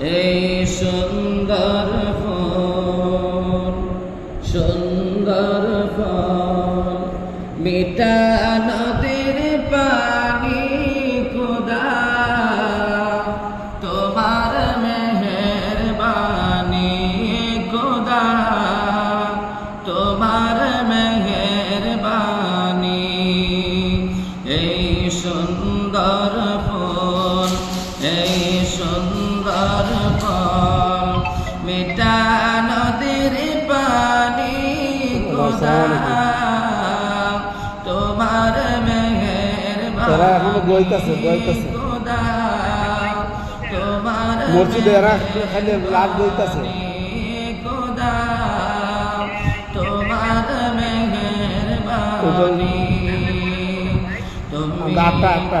এই সুন্দর ফল সুন্দর ফল, মিঠা নদীর পানি খোদা, তোমার মেহেরবানি খোদা, তোমার মেহেরবানি, এই সুন্দর তোমার তারা এখনও। খোদা তোমার মসজিদে এরা খালি লাভ বইতাছে খোদা তোমার আটটা, আটটা।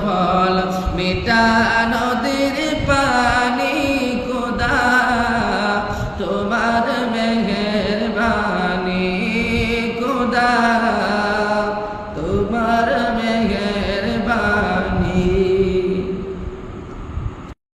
ফল মিঠা